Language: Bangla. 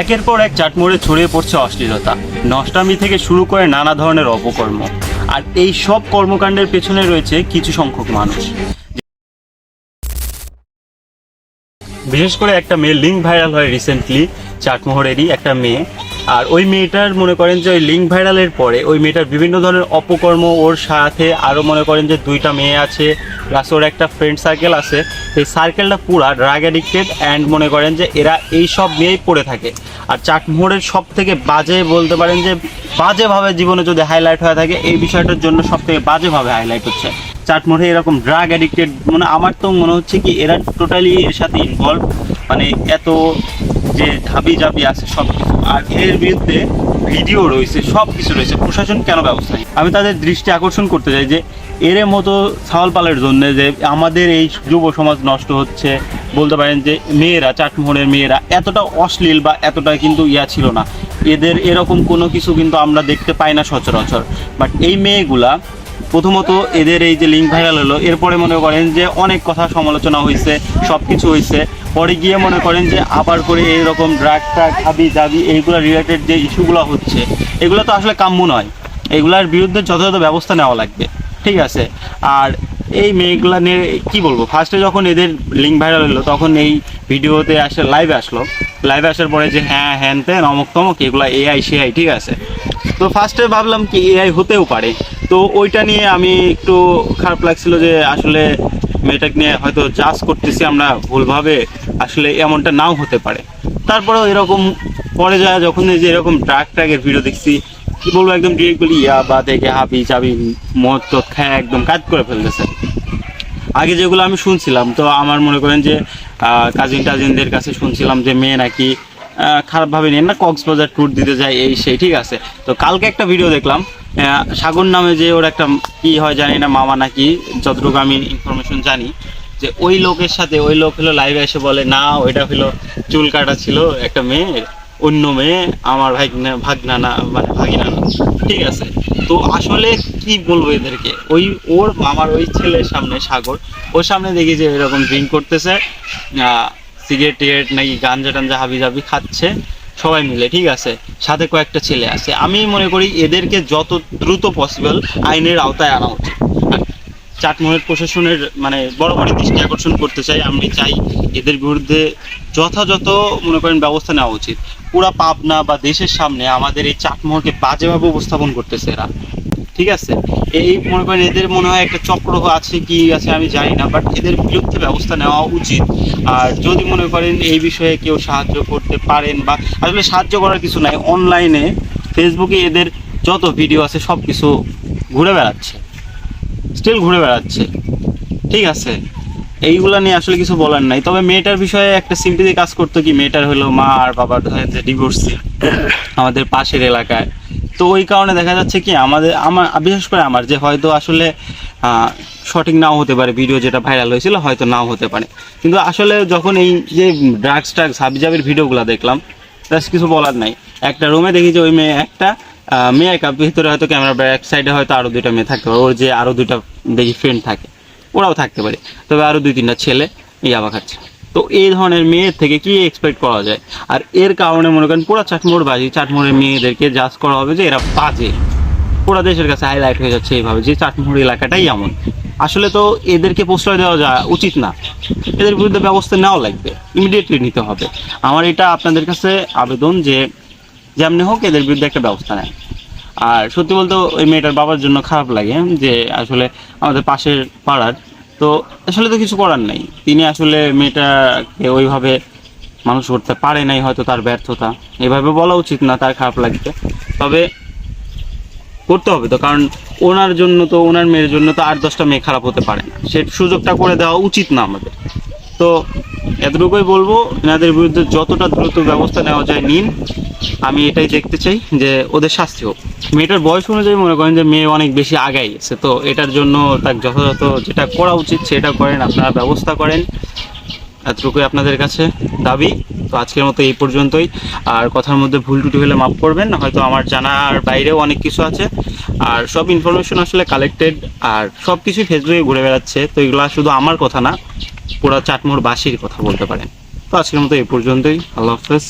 একের পর এক চাটমোড়ে ছড়িয়ে পড়ছে অশ্লীলতা। নষ্টামি থেকে শুরু করে নানা ধরনের অপকর্ম। আর এই সব কর্মকাণ্ডের পেছনে রয়েছে কিছু সংখ্যক মানুষ। বিশেষ করে একটা মেয়ে লিঙ্ক ভাইরাল হয় রিসেন্টলি চাটমোহরেরই একটা মেয়ে। আর ওই মেয়েটার মনে করেন যে ওই লিঙ্ক ভাইরালের পরে ওই মেয়েটার বিভিন্ন ধরনের অপকর্ম ওর সাথে আরও মনে করেন যে দুইটা মেয়ে আছে প্লাস ওর একটা ফ্রেন্ড সার্কেল আছে। সেই সার্কেলটা পুরা ড্রাগ অ্যাডিক্টেড অ্যান্ড মনে করেন যে এরা এই সব মেয়েই পড়ে থাকে। আর চাটমোহরের সব থেকে বাজে বলতে পারেন যে বাজেভাবে জীবনে যদি হাইলাইট হয়ে থাকে, এই বিষয়টার জন্য সব থেকে বাজেভাবে হাইলাইট হচ্ছে। চাটমোড়ে এরকম ড্রাগ অ্যাডিক্টেড মানে আমার তো মনে হচ্ছে কি এরা টোটালি এর সাথে ইনভলভ মানে এত যে ধাবি জাবি আছে সব কিছু আর এর বিরুদ্ধে ভিডিও রয়েছে সব কিছু রয়েছে। প্রশাসন কেন ব্যবস্থা আমি তাদের দৃষ্টি আকর্ষণ করতে চাই যে, এর মতো ছাওয়াল পালের জন্য যে আমাদের এই যুব সমাজ নষ্ট হচ্ছে, বলতে পারেন যে মেয়েরা চাটমোহরের মেয়েরা, এতটা অশ্লীল বা এতটা কিন্তু ইয়া ছিল না। এদের এরকম কোনো কিছু কিন্তু আমরা দেখতে পাই না সচরাচর। বাট এই মেয়েগুলা প্রথমত এদের এই যে লিঙ্ক ভাইরাল হলো, এরপরে মনে করেন যে অনেক কথা সমালোচনা হয়েছে সব কিছু হয়েছে। পরে গিয়ে মনে করেন যে আবার করে এইরকম ড্রাগ ট্রাগ হাবি জাবি, এইগুলো রিলেটেড যে ইস্যুগুলো হচ্ছে, এগুলো তো আসলে কাম্য নয়। এগুলার বিরুদ্ধে যথাযথ ব্যবস্থা নেওয়া লাগবে। ঠিক আছে? আর এই মেয়েগুলা নিয়ে কী বলব? ফার্স্টে যখন এদের লিঙ্ক ভাইরাল হলো, তখন এই ভিডিওতে আসে লাইভে আসলো। লাইভে আসার পরে যে হ্যাঁ হ্যান তেন অমুক তমক, এগুলো এআই সেআই ঠিক আছে? তো ফার্স্টে ভাবলাম কি এআই হতেও পারে। তো ওইটা নিয়ে আমি একটু খারাপ লাগছিল যে আসলে মেয়েটাকে নিয়ে হয়তো জাজ করতেছি আমরা ভুলভাবে, আসলে এমনটা নাও হতে পারে। তারপরেও এরকম পরে যায় যখন যে এরকম ট্রাক ট্রাকের ভিডিও দেখছি, কি বলব একদম ডিরেক্ট বলি, ইয়া বা দেখে হাবি চাবি, মদ টদ খায় একদম কাজ করে ফেলতেছে। আগে যেগুলো আমি শুনছিলাম, তো আমার মনে করেন যে কাজিন টাজিনদের কাছে শুনছিলাম যে মেয়ে নাকি খারাপভাবে নিয়ে না, কক্সবাজার ট্যুর দিতে যায়, এই সেই, ঠিক আছে। তো কালকে একটা ভিডিও দেখলাম সাগর নামে যে ওর একটা কি হয়, জানি না, মামা নাকি, যতটুকু আমি ইনফরমেশন জানি, যে ওই লোকের সাথে, ওই লোক হলো লাইভে এসে বলে, না, ওইটা হলো চুল কাটা ছিল একটা মেয়ের, অন্য মেয়ে আমার ভাগনা ভাগনা না মানে ভাগিনা না। ঠিক আছে। তো আসলে কি বলব এদেরকে? ওই ওর মামার ওই ছেলের সামনে সাগর, ওর সামনে দেখি যে এরকম ড্রিঙ্ক করতেছে সিগারেট টিগারেট নাকি গাঞ্জা টাঞ্জা হাবি জাবি খাচ্ছে সবাই মিলে, ঠিক আছে? সাথে কয়েকটা ছেলে আছে। আমি মনে করি এদেরকে যত দ্রুত পসিবল আইনের আওতায় আনা উচিত। আর চাটমোহরের প্রশাসনের মানে বড় বড় দৃষ্টি আকর্ষণ করতে চাই, আমি চাই এদের বিরুদ্ধে যথাযথ মনে করেন ব্যবস্থা নেওয়া উচিত। পুরা পাবনা বা দেশের সামনে আমাদের এই চাটমোহরকে বাজেভাবে উপস্থাপন করতেছে এরা। ঠিক আছে? এই মনে করেন এদের মনে হয় একটা চক্র আছে কি আছে আমি জানি না বাট এদের বিরুদ্ধে ব্যবস্থা নেওয়া উচিত। আর যদি মনে করেন এই বিষয়ে কেউ সাহায্য করতে পারেন বা আসলে সাহায্য করার কিছু নাই অনলাইনে ফেসবুকে এদের যত ভিডিও আছে সব কিছু ঘুরে বেড়াচ্ছে। স্টিল ঘুরে বেড়াচ্ছে। ঠিক আছে? এইগুলা নিয়ে আসলে কিছু বলার নাই। তবে মেয়েটার বিষয়ে একটা সিম্পিতে কাজ করতো কি? মেয়েটার হলো মা আর বাবার যে ডিভোর্সি আমাদের পাশের এলাকায়। তো ওই কারণে দেখা যাচ্ছে কি, আমাদের, আমার, বিশেষ করে আমার, যে হয়তো আসলে সঠিক নাও হতে পারে ভিডিও যেটা ভাইরাল হয়েছিল, হয়তো নাও হতে পারে। কিন্তু আসলে যখন এই যে ড্রাগস ট্রাগস হাবিজাবির ভিডিওগুলো দেখলাম জাস্ট কিছু বলার নাই। একটা রুমে দেখি যে ওই মেয়ে, একটা মেয়ে একা, ভিতরে হয়তো ক্যামেরা ব্যাক সাইডে হয়তো আরও দুইটা মেয়ে থাকতে পারে, ওর যে আরও দুইটা দেখি ফ্রেন্ড থাকে, ওরাও থাকতে পারে। তবে আরও দুই তিনটা ছেলে ইয়াবা খাচ্ছে। তো এই ধরনের মেয়ের থেকে কি এক্সপেক্ট করা যায়? আর এর কারণে মনে করেন পুরো চাটমোড় বাজি চাটমোড়ের মেয়েদেরকে জাজ করা হবে যে এরা বাজে। পুরো দেশের কাছে হাইলাইট হয়ে যাচ্ছে এইভাবে যে চাটমোড় এলাকাটাই এমন। আসলে তো এদেরকে প্রশ্রয় দেওয়া যা উচিত না। এদের বিরুদ্ধে ব্যবস্থা নেওয়া লাগবে ইমিডিয়েটলি নিতে হবে। আমার এটা আপনাদের কাছে আবেদন যে যেমনি হোক এদের বিরুদ্ধে একটা ব্যবস্থা নেয় আর সত্যি বলতে ওই মেয়েটার বাবার জন্য খারাপ লাগে যে আসলে আমাদের পাশের পাড়ার তো আসলে তো কিছু করার নাই। তিনি আসলে মেয়েটাকে ওইভাবে মানুষ করতে পারে নাই, হয়তো তার ব্যর্থতা। এভাবে বলা উচিত না, তার খারাপ লাগবে তবে করতে হবে তো, কারণ ওনার জন্য তো, ওনার মেয়ের জন্য তো আট দশটা মেয়ে খারাপ হতে পারে না। সে সুযোগটা করে দেওয়া উচিত না আমাদের। তো এতটুকুই বলব, এনাদের বিরুদ্ধে যতটা দ্রুত ব্যবস্থা নেওয়া যায় নিন। আমি এটাই দেখতে চাই যে ওদের শাস্তি হোক। মেয়েটার বয়স অনুযায়ী মনে করেন যে মেয়ে অনেক বেশি আগাই গেছে, তো এটার জন্য তার যথাযথ যেটা করা উচিত সেটা করেন, আপনারা ব্যবস্থা করেন। এতটুকুই আপনাদের কাছে দাবি। তো আজকের মতো এই পর্যন্তই। আর কথার মধ্যে ভুল টুটি হলে মাফ করবেন হয়তো আমার জানার বাইরেও অনেক কিছু আছে। আর সব ইনফরমেশন আসলে কালেক্টেড আর সব কিছুই ফেসবুকে ঘুরে বেড়াচ্ছে, তো এগুলো শুধু আমার কথা না, পুরো চাটমোর বাসির কথা বলতে পারেন। তো আজকের মতো এই পর্যন্তই। আল্লাহ হাফেজ।